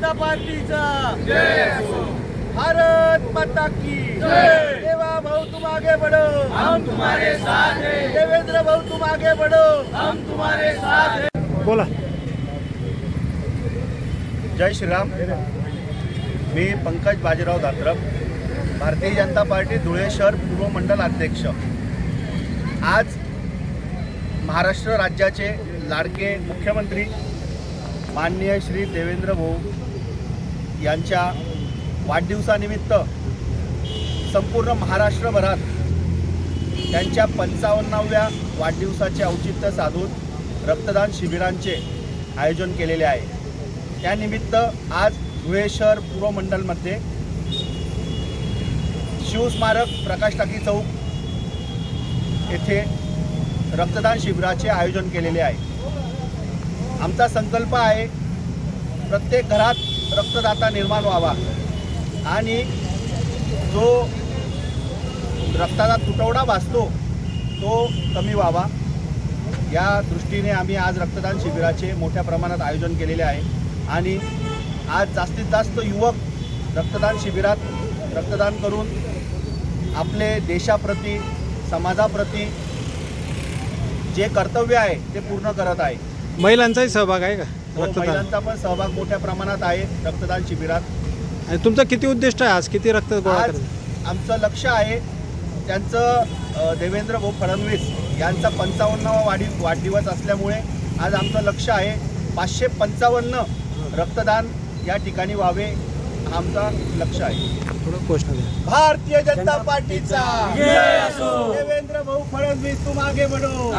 पार्टीचा. भारत माता की देवा भाऊ तुम आगे बढ़ो. हम तुम्हारे साथ हैं. देवेंद्र भाऊ तुम आगे बढ़ो. हम तुम्हारे साथ हैं. बोला। जय श्रीराम। मी पंकज बाजीराव दात्रप भारतीय जनता पार्टी धुळे शहर पूर्व मंडल अध्यक्ष. आज महाराष्ट्र राज्याचे लाडके मुख्यमंत्री माननीय श्री देवेंद्र भाऊ यांच्या वाढदिवसानिमित्त संपूर्ण महाराष्ट्रभरात त्यांच्या पंचावन्नाव्या वाढदिवसाचे औचित्य साधून रक्तदान शिबिरांचे आयोजन केलेले आहे. त्यानिमित्त आज धुळे शहर पूर्व मंडलमध्ये शिवस्मारक प्रकाश टाकी चौक येथे रक्तदान शिबिराचे आयोजन केलेले आहे. आमचा संकल्प आहे प्रत्येक घरात रक्तदाता निर्माण व्हावा. आणि जो रक्ताचा तुटवडा भासतो तो कमी व्हावा. या दृष्टीने आम्ही आज रक्तदान शिबिराचे मोठ्या प्रमाणात आयोजन केलेले आहे. आणि आज जास्तीत जास्त युवक रक्तदान शिबिरात रक्तदान करून आपले देशाप्रती समाजाप्रती जे कर्तव्य आहे ते पूर्ण करत आहे. महिलांचाही सहभाग आहे का? व रक्तदान? महिलांचा पण सहभाग मोठ्या प्रमाणात आहे रक्तदान शिबिरात. आणि तुमचं किती उद्दिष्ट आहे आज? किती रक्त गोळा आज करायचं आमचं लक्ष आहे त्यांचं अ, देवेंद्र भाऊ फडणवीस यांचा पंचावन्नावा वाढी वाढदिवस असल्यामुळे आज आमचं लक्ष आहे पाचशे पंचावन्न रक्तदान या ठिकाणी व्हावे हा आमचा लक्ष आहे. थोडं द्या भारतीय जनता पार्टीचा देवेंद्र भाऊ फडणवीस तुम आगे बढ़ो.